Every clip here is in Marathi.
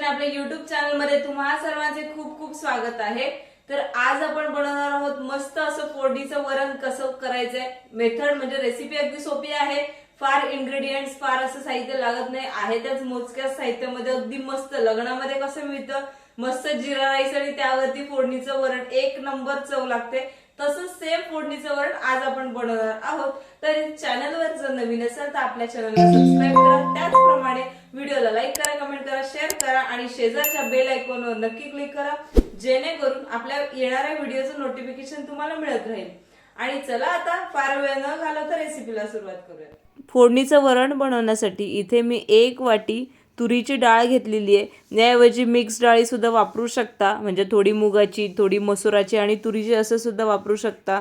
किचन आपल्या युट्यूब चॅनलमध्ये तुम्हा सर्वांचे खूप खूप स्वागत आहे. तर आज आपण बनवणार आहोत मस्त असं फोडणीचं वरण कसं करायचंय. मेथड म्हणजे रेसिपी अगदी सोपी आहे. फार इन्ग्रेडियंट्स फार असं साहित्य लागत नाही. आहे त्याच मोजक्या साहित्यामध्ये अगदी मस्त. लग्नामध्ये कसं मिळतं? मस्त जिरा राईस आणि त्यावरती फोडणीचं वरण. एक नंबर चव लागते. तसंच सेम फोडणीचं वरण आज आपण बनवणार आहोत. तर चॅनलवर जर नवीन असेल तर आपल्या चॅनलला सबस्क्राईब करा. त्याचप्रमाणे व्हिडिओला लाईक करा कमेंट करा शेअर करा आणि शेजारच्या बेल आयकॉनवर नक्की क्लिक करा जेणेकरून आपल्या येणाऱ्या व्हिडिओचं नोटिफिकेशन तुम्हाला मिळत राहील. आणि चला आता फार वेळ न घालवता रेसिपीला सुरुवात करूया फोडणीचं वरण बनवण्यासाठी इथे मी एक वाटी तुरीची डाळ घेतलेली आहे. याऐवजी मिक्स डाळीसुद्धा वापरू शकता. म्हणजे थोडी मुगाची थोडी मसुराची आणि तुरीची असं सुद्धा वापरू शकता.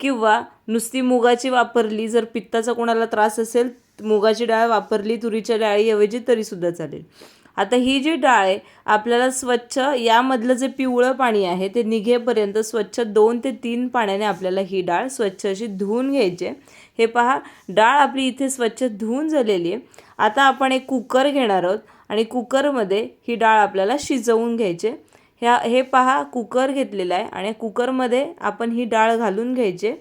किंवा नुसती मुगाची वापरली जर पित्ताचा कोणाला त्रास असेल मुगाची डाळ वापरली तुरीच्या डाळीऐवजी तरीसुद्धा चालेल. आता ही जी डाळ आहे आपल्याला स्वच्छ यामधलं जे पिवळं पाणी आहे ते निघेपर्यंत स्वच्छ दोन ते तीन पाण्याने आपल्याला ही डाळ स्वच्छ अशी धुवून घ्यायची हे पहा डाळ आपली इथे स्वच्छ धुवून झालेली आहे. आता आपण एक कुकर घेणार आहोत आणि कुकरमध्ये ही डाळ आपल्याला शिजवून घ्यायची ह्या हे पहा कुकर घेतलेला आहे आणि कुकरमध्ये आपण ही डाळ घालून घ्यायची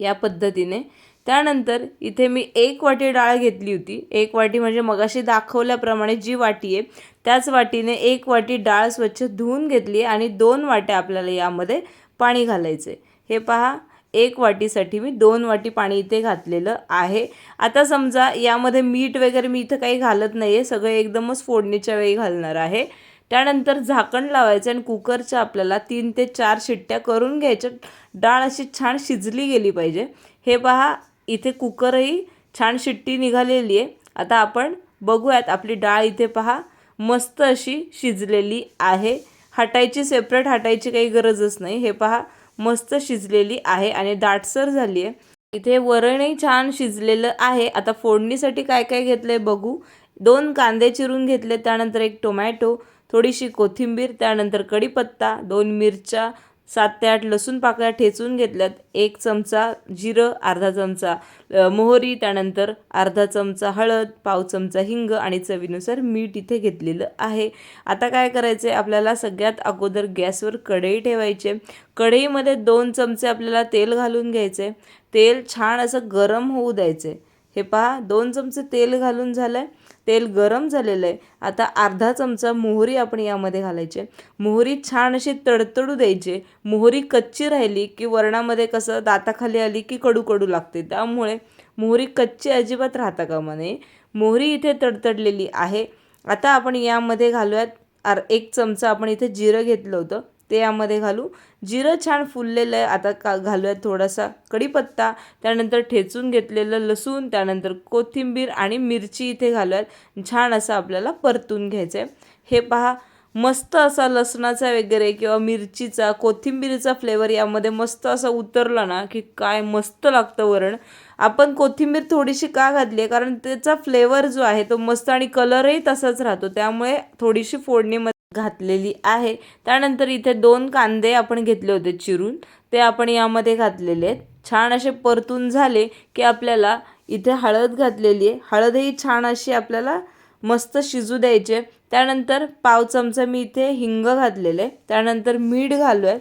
या पद्धतीने त्यानंतर इथे मी एक वाटी डाळ घेतली होती. एक वाटी म्हणजे मगाशी दाखवल्याप्रमाणे जी वाटी आहे त्याच वाटीने एक वाटी डाळ स्वच्छ धुवून घेतली आणि दोन वाट्या आपल्याला यामध्ये पाणी घालायचे. हे पहा एक वाटीसाठी मी दोन वाटी पाणी इथे घातलेलं आहे. आता समजा यामध्ये मीठ वगैरे मी इथं काही घालत नाही आहे सगळं एकदमच फोडणीच्या वेळी घालणार आहे. त्यानंतर झाकण लावायचं आणि कुकरच्या आपल्याला तीन ते चार शिट्ट्या करून घ्यायच्या. डाळ अशी छान शिजली गेली पाहिजे. हे पहा इथे कुकरही छान शिट्टी निघालेली आहे. आता आपण बघूयात आपली डाळ इथे पहा मस्त अशी शिजलेली आहे. हटायची सेपरेट हटायची काही गरजच नाही. हे पहा मस्त शिजलेली आहे आणि दाटसर झाली आहे. इथे वरणही छान शिजलेलं आहे. आता फोडणीसाठी काय काय घेतलं आहे बघू. दोन कांदे चिरून घेतले त्यानंतर एक टोमॅटो थोडीशी कोथिंबीर त्यानंतर कढीपत्ता दोन मिरच्या सात ते आठ लसूण पाकळ्या ठेचून घेतल्यात. एक चमचा जिरं अर्धा चमचा मोहरी त्यानंतर अर्धा चमचा हळद पाव चमचा हिंग आणि चवीनुसार मीठ इथे घेतलेलं आहे. आता काय करायचं आहे आपल्याला सगळ्यात अगोदर गॅसवर कढई ठेवायचे कढईमध्ये दोन चमचे आपल्याला तेल घालून घ्यायचे तेल छान असं गरम होऊ द्यायचे हे पहा दोन चमचे तेल घालून झालं आहे तेल गरम झालेलं आहे. आता अर्धा चमचा मोहरी आपण यामध्ये घालायचे. मोहरी छान अशी तडतडू द्यायची. मोहरी कच्ची राहिली की वरणामध्ये कसं दाताखाली आली की कडू कडू लागते. त्यामुळे मोहरी कच्ची अजिबात राहता कामा नये. मोहरी इथे तडतडलेली आहे. आता आपण यामध्ये घालूयात. आर एक चमचा आपण इथे जिरं घेतलं होतं. ते यामध्ये घालू. जिरं छान फुललेलं आहे. आता का घालूयात थोडासा कढीपत्ता. त्यानंतर ठेचून घेतलेलं लसूण. त्यानंतर कोथिंबीर आणि मिरची इथे घालूयात. छान असं आपल्याला परतून घ्यायचं आहे हे पहा मस्त असा लसणाचा वगैरे किंवा मिरचीचा कोथिंबीरीचा फ्लेवर यामध्ये मस्त असा उतरला ना की काय मस्त लागतं वरण. आपण कोथिंबीर थोडीशी का घातली आहे? कारण त्याचा फ्लेवर जो आहे तो मस्त आणि कलरही तसाच राहतो. त्यामुळे थोडीशी फोडणीमध्ये घातलेली आहे. त्यानंतर इथे दोन कांदे आपण घेतले होते चिरून. ते आपण यामध्ये घातलेले आहेत. छान असे परतून झाले की आपल्याला इथे हळद घातलेली आहे. हळदही छान अशी आपल्याला मस्त शिजू द्यायचे. त्यानंतर पाव चमचा मी इथे हिंग घातलेलं आहे. त्यानंतर मीठ घालू आहे.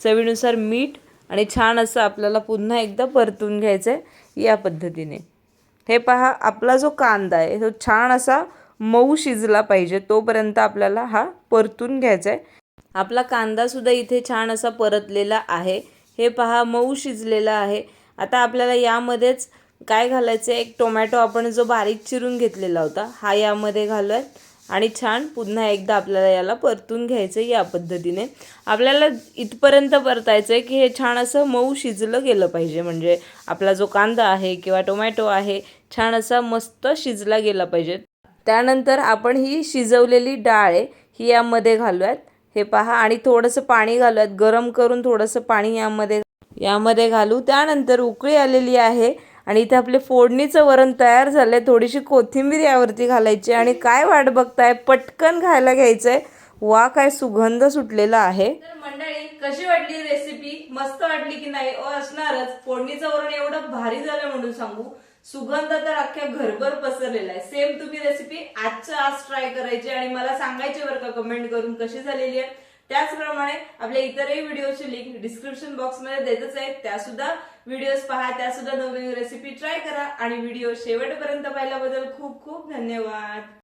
चवीनुसार मीठ आणि छान असं आपल्याला पुन्हा एकदा परतून घ्यायचं आहे या पद्धतीने. हे पहा आपला जो कांदा आहे तो छान असा मऊ शिजला पाहिजे तोपर्यंत आपल्याला हा परतून घ्यायचा आहे आपला कांदासुद्धा इथे छान असा परतलेला आहे. हे पहा मऊ शिजलेला आहे. आता आपल्याला यामध्येच काय घालायचं आहे एक टोमॅटो आपण जो बारीक चिरून घेतलेला होता हा यामध्ये घालूयात. आणि छान पुन्हा एकदा आपल्याला याला परतून घ्यायचं आहे या पद्धतीने. आपल्याला इथपर्यंत परतायचं आहे की हे छान असं मऊ शिजलं गेलं पाहिजे. म्हणजे आपला जो कांदा आहे किंवा टोमॅटो आहे छान असा मस्त शिजला गेला पाहिजे. त्यानंतर आपण ही शिजवलेली डाळ आहे ही यामध्ये घालूयात. हे पहा आणि थोडंसं पाणी घालूयात. गरम करून थोडंसं पाणी यामध्ये यामध्ये घालू. त्यानंतर उकळी आलेली आहे. आणि इथे आपले फोडणीचं वरण तयार झालंय. थोडीशी कोथिंबीर यावरती घालायची. आणि काय वाट बघताय? पटकन खायला आहे वा काय सुगंध सुटलेला आहे. तर मंडळी कशी वाटली रेसिपी मस्त वाटली की नाही? ओ असणारच. फोडणीचं वरण एवढं भारी झालं म्हणून सांगू. सुगंध तर अख्ख्या घरभर पसरलेला आहे. सेम तुम्ही रेसिपी आजच्या आज ट्राय करायची आणि मला सांगायची बरं का कमेंट करून कशी झालेली आहे. त्याचप्रमाणे आपल्या इतरही व्हिडिओची लिंक डिस्क्रिप्शन बॉक्समध्ये देतच आहे. त्या सुद्धा व्हिडिओज पहा त्या सुद्धा नवीन रेसिपी ट्राय करा आणि व्हिडिओ शेवटपर्यंत पाहिल्याबद्दल खूप खूप धन्यवाद.